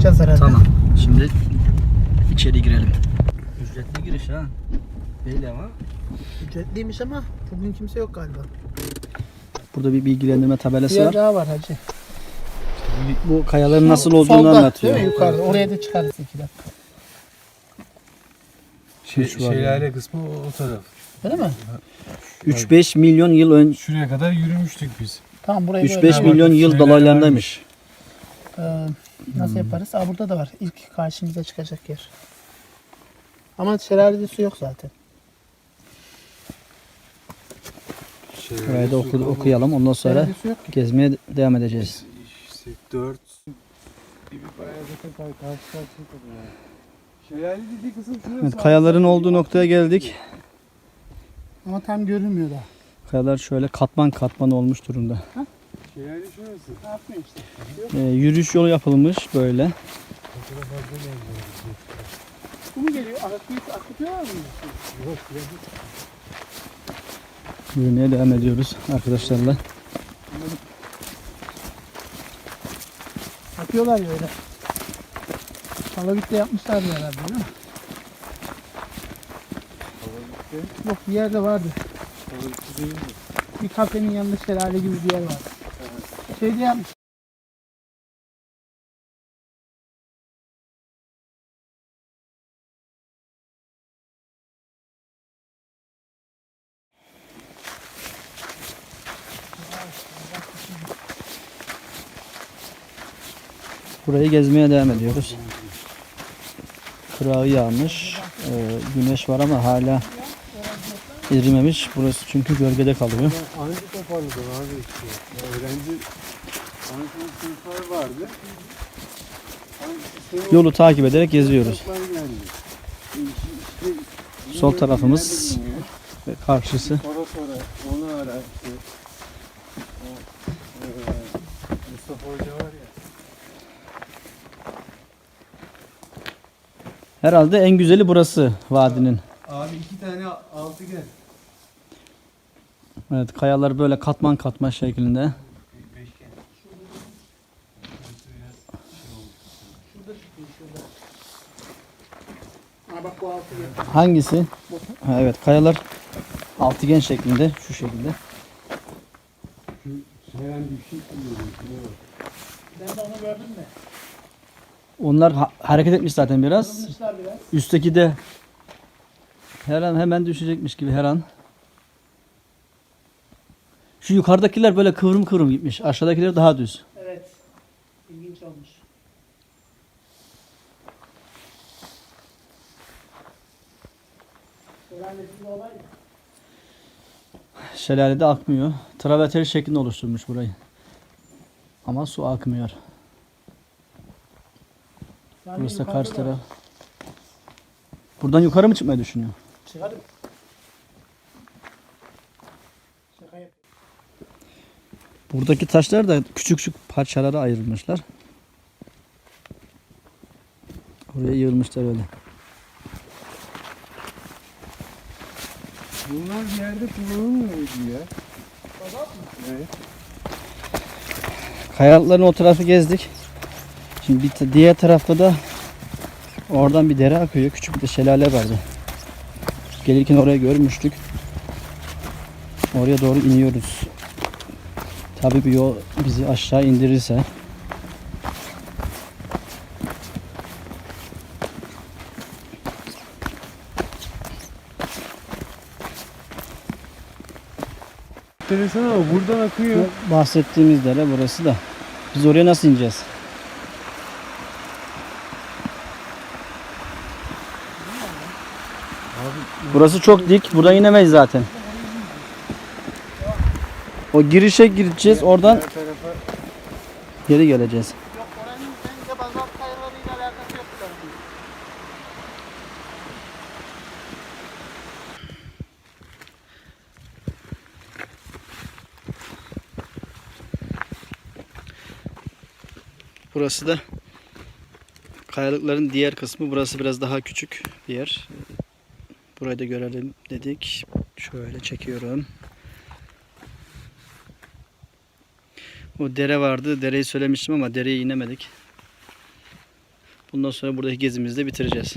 Bırakacağız herhalde. Tamam. Şimdi içeri girelim. Ücretli giriş ha. Değil ama. Ücretliymiş ama bugün kimse yok galiba. Burada bir bilgilendirme tabelası yer var. daha var hacı. Bu kayaların nasıl olduğunu Solda, anlatıyor. Değil mi yukarıda? Oraya da çıkarız iki dakika. Şey, Üç var şelale kısmı o, o taraf. Öyle mi? 3-5 milyon yıl ön Şuraya kadar yürümüştük biz. Tamam burayı 3-5 böyle- bak, milyon yıl dolaylarındaymış. Ee, nasıl yaparız? Aa burada da var. İlk karşımıza çıkacak yer. Ama şelalede su yok zaten. Burayı da oku- okuyalım. Ondan sonra Şelalede su yok ki. gezmeye devam edeceğiz. İşte dört. Gibi bayağı zaten kar- karşı karşıya kalıyor. yani. Şelale dediği kısım şurası. Evet, kayaların olduğu noktaya geldik. Ama tam görünmüyor daha. Kayalar şöyle katman katman olmuş durumda. Ee, yürüyüş yolu yapılmış böyle. Su mu geliyor? Akıtıyor, akıtıyorlar mı? Yok. Yürümeye devam ediyoruz arkadaşlarla. Akıyorlar ya öyle. Palavit'te yapmışlar bir herhalde değil mi? Yok bir yerde vardı. Kalıcı değil mi? Bir kafenin yanında şelale gibi bir yer var. Yapmış. Burayı gezmeye devam ediyoruz. Kırağı yağmış. Ee, güneş var ama hala erimemiş. Burası çünkü gölgede kalıyor. Ya anca toparladım abi işte. Ya öğrenci Ankara sınıflar vardı. Yolu takip ederek geziyoruz. İşte- Sol tarafımız ve karşısı. Sonra sonra onu ara işte. O, eee, Mustafa Hoca var ya. Herhalde en güzeli burası vadinin. Abi iki tane altıgen. Evet kayalar böyle katman katman şeklinde. Hangisi? Ha, evet kayalar altıgen şeklinde şu şekilde. Bir şey kullanıyor. Ben de onu gördüm de. Onlar ha- hareket etmiş zaten biraz. Biraz. Üstteki de her an hemen düşecekmiş gibi her an. Şu yukarıdakiler böyle kıvrım kıvrım gitmiş. Aşağıdakiler daha düz. Evet. İlginç olmuş. Şelalede akmıyor. Traverteri şeklinde oluşturmuş burayı. Ama su akmıyor. Burası da karşı taraf. Buradan yukarı mı çıkmayı düşünüyor? Çıkarım. Buradaki taşlar da küçük küçük parçalara ayrılmışlar. Oraya yığılmışlar öyle. Bunlar bir yerde kullanılmıyor muydu ya? Evet. Kayalıkların o tarafı gezdik. Şimdi bir diğer tarafta da oradan bir dere akıyor. Küçük bir de şelale vardı. Gelirken oraya görmüştük. Oraya doğru iniyoruz. Tabii bir yol bizi aşağı indirirse. Enteresan ama buradan akıyor. Bu bahsettiğimiz dere burası da. Biz oraya nasıl ineceğiz? Burası çok dik. Buradan inemeyiz zaten. O girişe gireceğiz. Oradan geri geleceğiz. Yok oranın bence bazalt kayalarıyla alakası yok. bu tarafın. Burası da kayalıkların diğer kısmı. Burası biraz daha küçük bir yer. Burayı da görelim dedik. Şöyle çekiyorum. O dere vardı. Dereyi söylemiştim ama dereye inemedik. Bundan sonra buradaki gezimizi de bitireceğiz.